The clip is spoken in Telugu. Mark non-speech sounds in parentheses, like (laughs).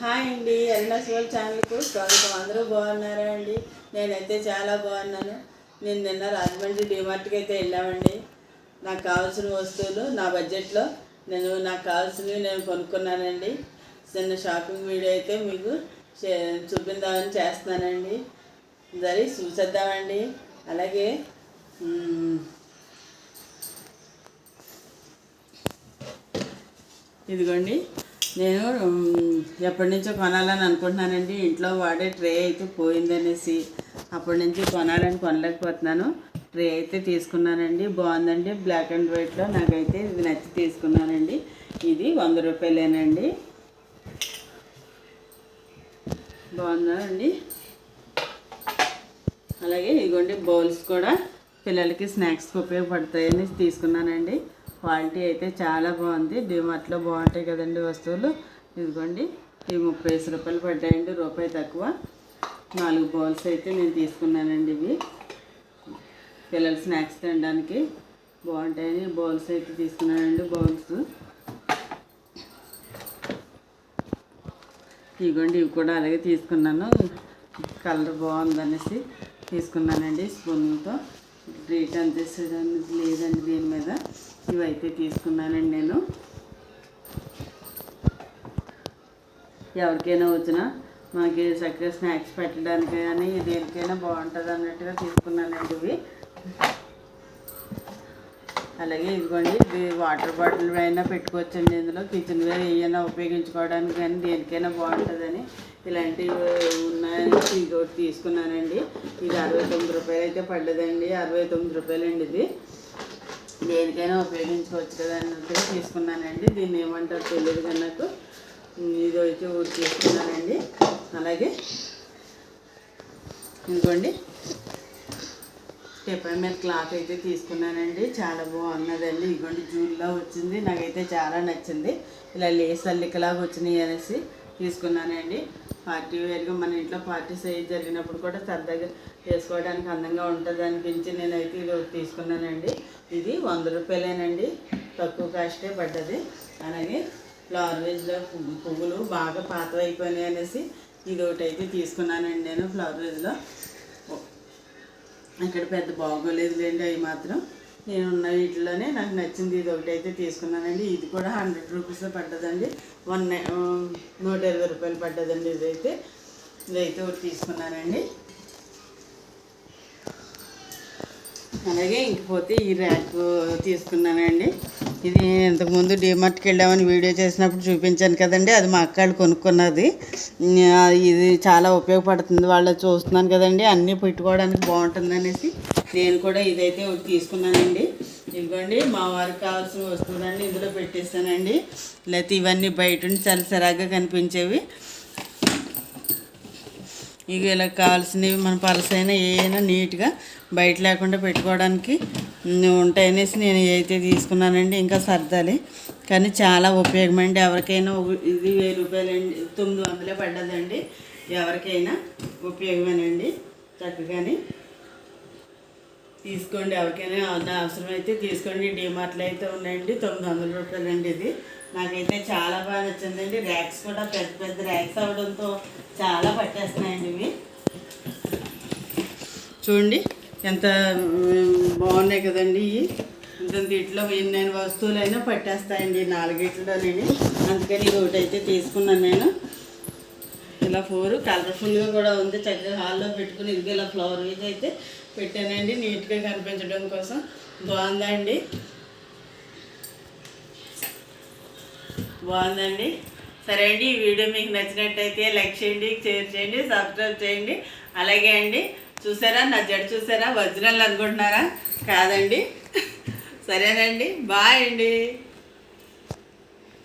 హాయ్ అండి అరుణాచల్ ఛానల్కు స్వాగతం. అందరూ బాగున్నారా అండి? నేనైతే చాలా బాగున్నాను. నేను నిన్న రాజమండ్రి డిమార్ట్కి అయితే వెళ్ళామండి. నాకు కావాల్సిన వస్తువులు నా బడ్జెట్లో నేను నాకు కావాల్సినవి నేను కొనుక్కున్నానండి. చిన్న షాపింగ్ వీడియో అయితే మీకు చే- చూపిందామని చేస్తున్నానండి. సరే చూసేద్దామండి. అలాగే ఇదిగోండి. నేను ఎప్పటి నుంచో కొనాలని అనుకుంటున్నానండి. ఇంట్లో వాడే ట్రే అయితే పోయిందనేసి అప్పటి నుంచి కొనాలని కొనలేకపోతున్నాను. ట్రే అయితే తీసుకున్నానండి. బాగుందండి. బ్లాక్ అండ్ వైట్లో నాకైతే ఇది నచ్చి తీసుకున్నానండి. ఇది వంద రూపాయలేనండి. బాగుందా అండి? అలాగే ఇదిగోండి బౌల్స్ కూడా పిల్లలకి స్నాక్స్కి ఉపయోగపడతాయని తీసుకున్నానండి. క్వాలిటీ అయితే చాలా బాగుంది. డిమార్ట్లో బాగుంటాయి కదండి వస్తువులు. ఇదిగోండి ఇవి ముప్పై ఐదు రూపాయలు పడ్డాయండి రూపాయి తక్కువ. నాలుగు బౌల్స్ అయితే నేను తీసుకున్నానండి ఇవి. పిల్లలు స్నాక్స్ తినడానికి బాగుంటాయని బౌల్స్ అయితే తీసుకున్నానండి బౌల్స్. ఇదిగోండి ఇవి కూడా అలాగే తీసుకున్నాను. కలర్ బాగుందనేసి తీసుకున్నానండి స్పూన్తో. రేట్ అంతే అనేది లేదండి దీని మీద. ఇవైతే తీసుకున్నానండి నేను. ఎవరికైనా వచ్చినా మాకు చక్కగా స్నాక్స్ పెట్టడానికి కానీ దేనికైనా బాగుంటుంది అన్నట్టుగా తీసుకున్నానండి ఇవి. అలాగే ఇదిగోండి ఇది వాటర్ బాటిల్ అయినా పెట్టుకోవచ్చండి ఇందులో. కిచెన్ వేర్ ఏమైనా ఉపయోగించుకోవడానికి కానీ దేనికైనా బాగుంటుందని ఇలాంటివి ఉన్నాయని ఇది ఒకటి తీసుకున్నానండి. ఇది అరవై తొమ్మిది రూపాయలు అయితే పడ్డదండి. అరవై తొమ్మిది రూపాయలండి ఇది. దేనికైనా ఉపయోగించుకోవచ్చు కదా అన్నట్టుగా తీసుకున్నానండి. దీన్ని ఏమంటారు తెలియదు కానీ నాకు. ఇది అయితే ఒకటి తీసుకున్నానండి. అలాగే ఇదిగోండి. పేపర్ మీద క్లాత్ అయితే తీసుకున్నానండి. చాలా బాగున్నదండి. ఇదిగోండి జూన్లో వచ్చింది. నాకైతే చాలా నచ్చింది. ఇలా లేస్ అల్లికలాగా వచ్చినాయి అనేసి తీసుకున్నానండి. పార్టీ వేర్గా మన ఇంట్లో పార్టీ సైజ్ జరిగినప్పుడు కూడా సరదాగా వేసుకోవడానికి అందంగా ఉంటుంది అనిపించి నేనైతే ఇది ఒకటి తీసుకున్నానండి. ఇది వంద రూపాయలేనండి. తక్కువ కాస్టే పడ్డది. అలాగే ఫ్లవర్ వేజ్లో పువ్వులు బాగా పాతవైపోయినాయి అనేసి ఇది ఒకటి అయితే తీసుకున్నానండి నేను ఫ్లవర్ వేజ్లో ఇక్కడ పెద్ద బాగోలేదు లేండి అవి మాత్రం. నేను ఉన్న వీటిలోనే నాకు నచ్చింది ఇది ఒకటి అయితే తీసుకున్నానండి. ఇది కూడా హండ్రెడ్ రూపీస్ పడ్డదండి. వన్ నూట ఇరవై రూపాయలు పడ్డదండి ఇదైతే. ఇదైతే ఒకటి తీసుకున్నానండి. అలాగే ఇంకపోతే ఈ ర్యాక్ తీసుకున్నానండి. ఇది ఇంతకుముందు డిమార్ట్కి వెళ్ళామని వీడియో చేసినప్పుడు చూపించాను కదండి. అది మా అక్క వాళ్ళు కొనుక్కున్నది. ఇది చాలా ఉపయోగపడుతుంది. వాళ్ళు చూస్తున్నాను కదండి. అన్నీ పెట్టుకోవడానికి బాగుంటుంది అనేసి నేను కూడా ఇదైతే ఒకటి తీసుకున్నానండి. ఇదిగోండి మా వారికి కావాల్సిన వస్తువులన్నీ ఇందులో పెట్టేస్తానండి. లేకపోతే ఇవన్నీ బయట ఉండి చాలా సరాగ్గా కనిపించేవి. ఇవి ఇలా కావాల్సినవి మన పలసైనా ఏమైనా నీట్గా బయట లేకుండా పెట్టుకోవడానికి ఉంటాయనేసి నేను అయితే తీసుకున్నానండి ఇంకా సర్దాలి. కానీ చాలా ఉపయోగం అండి. ఎవరికైనా ఒక- ఇది వెయ్యి రూపాయలండి తొమ్మిది వందలే పడ్డదండి. ఎవరికైనా ఉపయోగమేనండి. చక్కగాని తీసుకోండి ఎవరికైనా అవసరమైతే తీసుకోండి. డిమార్ట్లు అయితే ఉన్నాయండి. తొమ్మిది వందల రూపాయలండి ఇది. నాకైతే చాలా బాగా నచ్చిందండి. ర్యాక్స్ కూడా పెద్ద పెద్ద ర్యాక్స్ అవడంతో చాలా పట్టేస్తున్నాయండి ఇవి. చూడండి ఎంత బాగున్నాయి కదండి ఇవి. ఇంత దీంట్లో ఎన్ని వస్తువులైనా పట్టేస్తాయండి. నాలుగిట్లోనే అందుకని ఇది ఒకటి అయితే తీసుకున్నాను నేను. ఇలా ఫోర్. కలర్ఫుల్గా కూడా ఉంది. చక్కగా హాల్లో పెట్టుకుని ఇది ఇలా ఫ్లవర్ ఇది అయితే పెట్టానండి. నీట్గా కనిపించడం కోసం. బాగుందండి. బాగుందండి. సరే అండి ఈ వీడియో మీకు నచ్చినట్టయితే లైక్ చేయండి షేర్ చేయండి సబ్స్క్రైబ్ చేయండి. అలాగే అండి చూసారా? నా జడ చూసారా? వజ్రాలు అనుకుంటున్నారా? కాదండి. (laughs) సరేనండి. బాయ్ అండి.